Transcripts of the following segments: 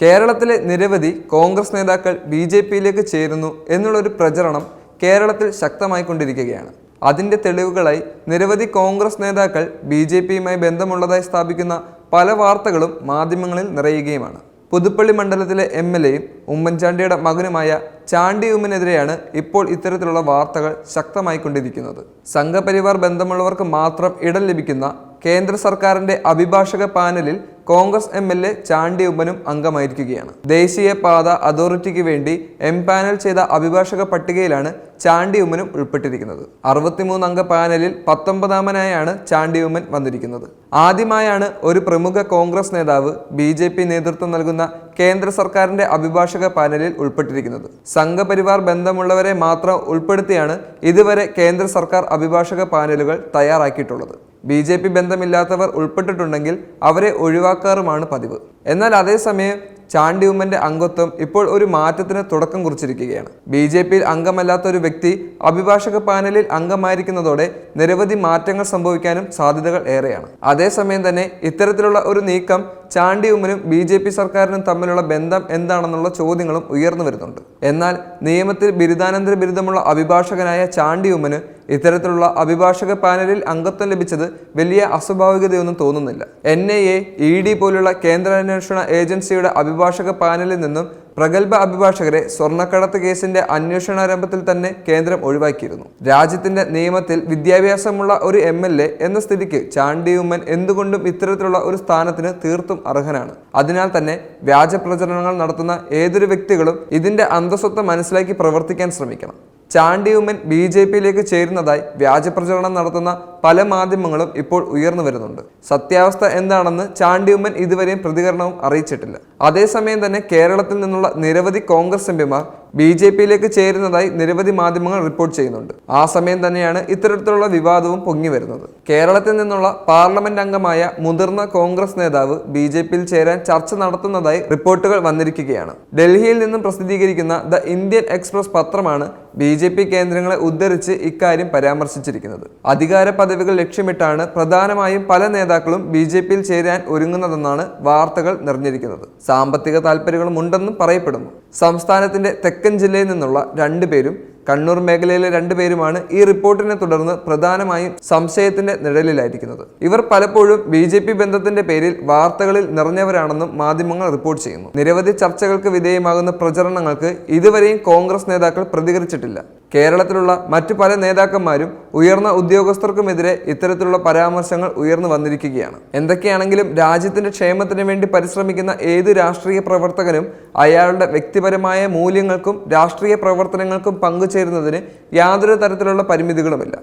കേരളത്തിലെ നിരവധി കോൺഗ്രസ് നേതാക്കൾ ബി ജെ പിയിലേക്ക് ചേരുന്നു എന്നുള്ളൊരു പ്രചരണം കേരളത്തിൽ ശക്തമായി കൊണ്ടിരിക്കുകയാണ്. അതിന്റെ തെളിവുകളായി നിരവധി കോൺഗ്രസ് നേതാക്കൾ ബി ജെ പിയുമായി ബന്ധമുള്ളതായി സ്ഥാപിക്കുന്ന പല വാർത്തകളും മാധ്യമങ്ങളിൽ നിറയുകയുമാണ്. പുതുപ്പള്ളി മണ്ഡലത്തിലെ എം എൽ എയും ഉമ്മൻചാണ്ടിയുടെ മകനുമായ ചാണ്ടി ഉമ്മനെതിരെയാണ് ഇപ്പോൾ ഇത്തരത്തിലുള്ള വാർത്തകൾ ശക്തമായി കൊണ്ടിരിക്കുന്നത്. സംഘപരിവാർ ബന്ധമുള്ളവർക്ക് മാത്രം ഇടം ലഭിക്കുന്ന കേന്ദ്ര സർക്കാരിന്റെ അഭിഭാഷക പാനലിൽ Congress M L A Chandy ഉമ്മനും അംഗമായിരിക്കുകയാണ്. ദേശീയ പാത അതോറിറ്റിക്ക് വേണ്ടി എം പാനൽ ചെയ്ത അഭിഭാഷക പട്ടികയിലാണ് ചാണ്ടി ഉമ്മനും ഉൾപ്പെട്ടിരിക്കുന്നത്. അറുപത്തിമൂന്ന് അംഗ പാനലിൽ പത്തൊമ്പതാമനായാണ് ചാണ്ടി ഉമ്മൻ വന്നിരിക്കുന്നത്. ആദ്യമായാണ് ഒരു പ്രമുഖ കോൺഗ്രസ് നേതാവ് ബി ജെ പി നേതൃത്വം നൽകുന്ന കേന്ദ്ര സർക്കാരിന്റെ അഭിഭാഷക പാനലിൽ ഉൾപ്പെട്ടിരിക്കുന്നത്. സംഘപരിവാർ ബന്ധമുള്ളവരെ മാത്രം ഉൾപ്പെടുത്തിയാണ് ഇതുവരെ കേന്ദ്ര സർക്കാർ അഭിഭാഷക പാനലുകൾ തയ്യാറാക്കിയിട്ടുള്ളത്. ബി ബന്ധമില്ലാത്തവർ ഉൾപ്പെട്ടിട്ടുണ്ടെങ്കിൽ അവരെ ഒഴിവാക്കാറുമാണ് പതിവ്. എന്നാൽ അതേസമയം ചാണ്ടി ഉമ്മന്റെ അംഗത്വം ഇപ്പോൾ ഒരു മാറ്റത്തിന് തുടക്കം കുറിച്ചിരിക്കുകയാണ്. ബി ജെ പിയിൽ അംഗമല്ലാത്ത ഒരു വ്യക്തി അഭിഭാഷക പാനലിൽ അംഗമായിരിക്കുന്നതോടെ നിരവധി മാറ്റങ്ങൾ സംഭവിക്കാനും സാധ്യതകൾ ഏറെയാണ്. അതേസമയം തന്നെ ഇത്തരത്തിലുള്ള ഒരു നീക്കം ചാണ്ടി ഉമ്മനും ബി ജെ പി സർക്കാരിനും തമ്മിലുള്ള ബന്ധം എന്താണെന്നുള്ള ചോദ്യങ്ങളും ഉയർന്നു വരുന്നുണ്ട്. എന്നാൽ നിയമത്തിൽ ബിരുദാനന്തര ബിരുദമുള്ള അഭിഭാഷകനായ ചാണ്ടി ഉമ്മന് ഇത്തരത്തിലുള്ള അഭിഭാഷക പാനലിൽ അംഗത്വം ലഭിച്ചത് വലിയ അസ്വാഭാവികതയൊന്നും തോന്നുന്നില്ല. N I A E D പോലുള്ള കേന്ദ്ര അന്വേഷണ ഏജൻസിയുടെ അഭിഭാഷക പാനലിൽ നിന്നും പ്രഗത്ഭ അഭിഭാഷകരെ സ്വർണക്കടത്ത് കേസിന്റെ അന്വേഷണാരംഭത്തിൽ തന്നെ കേന്ദ്രം ഒഴിവാക്കിയിരുന്നു. രാജ്യത്തിന്റെ നിയമത്തിൽ വിദ്യാഭ്യാസമുള്ള ഒരു എം എന്ന സ്ഥിതിക്ക് ചാണ്ടി ഉമ്മൻ എന്തുകൊണ്ടും ഇത്തരത്തിലുള്ള ഒരു സ്ഥാനത്തിന് തീർത്തും അർഹനാണ്. അതിനാൽ തന്നെ വ്യാജ പ്രചരണങ്ങൾ നടത്തുന്ന ഏതൊരു വ്യക്തികളും ഇതിന്റെ അന്തസ്വത്വം മനസ്സിലാക്കി പ്രവർത്തിക്കാൻ ശ്രമിക്കണം. ചാണ്ടി ഉമ്മൻ ബി ജെ പിയിലേക്ക് ചേരുന്നതായി വ്യാജ പ്രചരണം നടത്തുന്ന പല മാധ്യമങ്ങളും ഇപ്പോൾ ഉയർന്നു വരുന്നുണ്ട്. സത്യാവസ്ഥ എന്താണെന്ന് ചാണ്ടി ഉമ്മൻ ഇതുവരെയും പ്രതികരണവും അറിയിച്ചിട്ടില്ല. അതേസമയം തന്നെ കേരളത്തിൽ നിന്നുള്ള നിരവധി കോൺഗ്രസ് എംപിമാർ ബി ജെ പിയിലേക്ക് ചേരുന്നതായി നിരവധി മാധ്യമങ്ങൾ റിപ്പോർട്ട് ചെയ്യുന്നുണ്ട്. ആ സമയം തന്നെയാണ് ഇത്തരത്തിലുള്ള വിവാദവും പൊങ്ങി വരുന്നത്. കേരളത്തിൽ നിന്നുള്ള പാർലമെന്റ് അംഗമായ മുതിർന്ന കോൺഗ്രസ് നേതാവ് ബി ജെ പിയിൽ ചേരാൻ ചർച്ച നടത്തുന്നതായി റിപ്പോർട്ടുകൾ വന്നിരിക്കുകയാണ്. ഡൽഹിയിൽ നിന്നും പ്രസിദ്ധീകരിക്കുന്ന ദ ഇന്ത്യൻ എക്സ്പ്രസ് പത്രമാണ് ബി ജെ പി കേന്ദ്രങ്ങളെ ഉദ്ധരിച്ച് ഇക്കാര്യം പരാമർശിച്ചിരിക്കുന്നത്. അധികാര പദവികൾ ലക്ഷ്യമിട്ടാണ് പ്രധാനമായും പല നേതാക്കളും ബി ജെ പിയിൽ ചേരാൻ ഒരുങ്ങുന്നതെന്നാണ് വാർത്തകൾ നിറഞ്ഞിരിക്കുന്നത്. സാമ്പത്തിക താല്പര്യങ്ങളും ഉണ്ടെന്നും പറയപ്പെടുന്നു. സംസ്ഥാനത്തിന്റെ തെക്കൻ ജില്ലയിൽ നിന്നുള്ള രണ്ടുപേരും കണ്ണൂർ മേഖലയിലെ രണ്ടുപേരുമാണ് ഈ റിപ്പോർട്ടിനെ തുടർന്ന് പ്രധാനമായും സംശയത്തിന്റെ നിഴലിലായിരിക്കുന്നത്. ഇവർ പലപ്പോഴും ബി ജെ പി ബന്ധത്തിന്റെ പേരിൽ വാർത്തകളിൽ നിറഞ്ഞവരാണെന്നും മാധ്യമങ്ങൾ റിപ്പോർട്ട് ചെയ്യുന്നു. നിരവധി ചർച്ചകൾക്ക് വിധേയമാകുന്ന പ്രചരണങ്ങൾക്ക് ഇതുവരെയും കോൺഗ്രസ് നേതാക്കൾ പ്രതികരിച്ചിട്ടില്ല. കേരളത്തിലുള്ള മറ്റു പല നേതാക്കന്മാരും ഉയർന്ന ഉദ്യോഗസ്ഥർക്കുമെതിരെ ഇത്തരത്തിലുള്ള പരാമർശങ്ങൾ ഉയർന്നു വന്നിരിക്കുകയാണ്. എന്തൊക്കെയാണെങ്കിലും രാജ്യത്തിന്റെ ക്ഷേമത്തിന് വേണ്ടി പരിശ്രമിക്കുന്ന ഏത് രാഷ്ട്രീയ പ്രവർത്തകനും അയാളുടെ വ്യക്തിപരമായ മൂല്യങ്ങൾക്കും രാഷ്ട്രീയ പ്രവർത്തനങ്ങൾക്കും പങ്കുചേരുന്നതിന് യാതൊരു തരത്തിലുള്ള പരിമിതികളുമില്ല.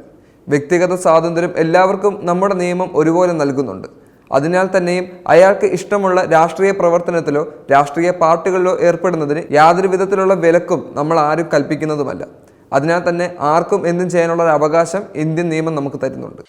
വ്യക്തിഗത സ്വാതന്ത്ര്യം എല്ലാവർക്കും നമ്മുടെ നിയമം ഒരുപോലെ നൽകുന്നുണ്ട്. അതിനാൽ തന്നെയും അയാൾക്ക് ഇഷ്ടമുള്ള രാഷ്ട്രീയ പ്രവർത്തനത്തിലോ രാഷ്ട്രീയ പാർട്ടികളിലോ ഏർപ്പെടുന്നതിന് യാതൊരു വിധത്തിലുള്ള വിലക്കും നമ്മൾ ആരും കൽപ്പിക്കുന്നതുമല്ല. അതിനാൽ തന്നെ ആർക്കും എന്തും ചെയ്യാനുള്ള ഒരു അവകാശം ഇന്ത്യൻ നിയമം നമുക്ക് തരുന്നുണ്ട്.